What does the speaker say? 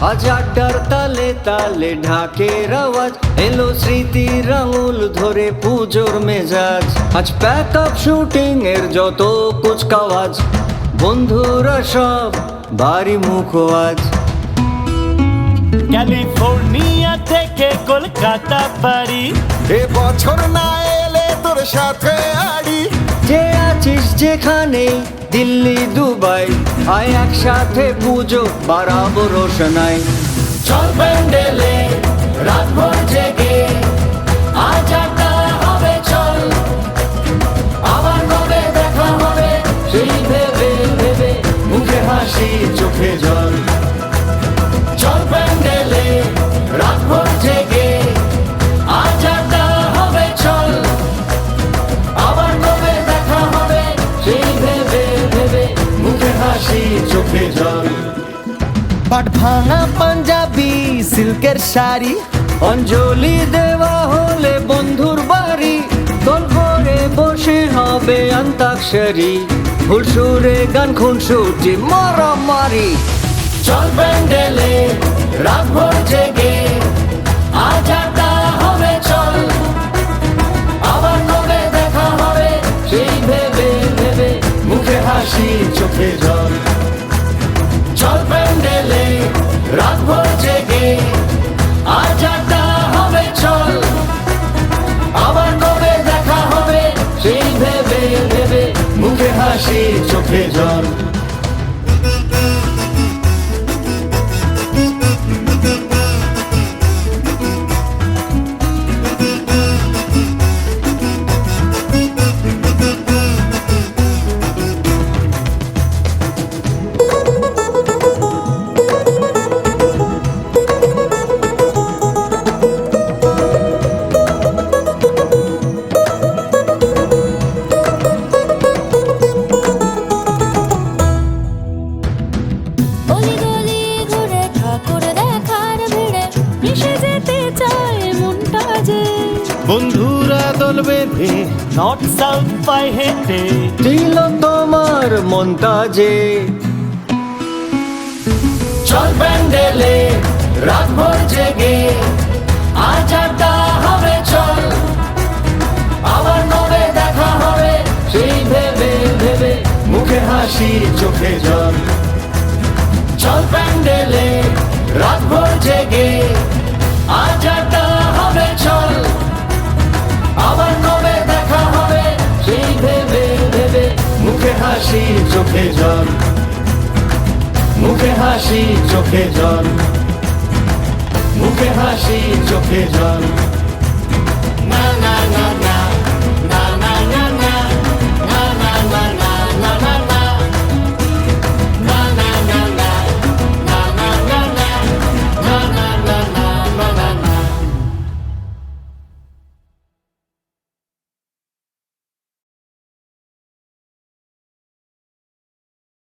আজ আড্ডার তালে তালে ঢাকের আওয়াজ। এলো স্মৃতির আঙুল ধরে পুজোর মেজাজ। আজ প্যাক আপ শুটিং এর যত কুচকাওয়াজ। বন্ধুরা সব বাড়ি মুখ আজ ক্যালিফোর্নিয়া থেকে কলকাতা পারি। এ বছর না এলে তোর সাথে আড়ি। যে আছিস যেখানে দিল্লি দুবাই আয় একসাথে পুজো বাড়াবো রোশনাই। চল প্যান্ডেলে রাত ভর জেগে পাট ভাঙা পাঞ্জাবি, সিল্কের শাড়ি, অঞ্জলি দেওয়া হলে বন্ধুর বাড়ি, দল করে বসে হবে অন্তাক্ষরী হুসুরে গান খুনসুটি, মারামারি। চল প্যান্ডেলে রাত ভর জেগে, আজ আড্ডা হবে চল। আবার কবে দেখা হবে, সেই ভেবে ভেবে মুখে হাসি, চোখে বন্ধুরা দল বেঁধে নর্থ সাউথ পায়ে হেঁটে। দিল তোমার চল প্যান্ডেলে রাত ভর জেগে, আজ আড্ডা হবে চল। আবার কবে দেখা হবে, সেই ভেবে ভেবে মুখে হাসি চোখে চোখে জল। মুখে হাসি চোখে জল। মুখে হাসি চোখে জল।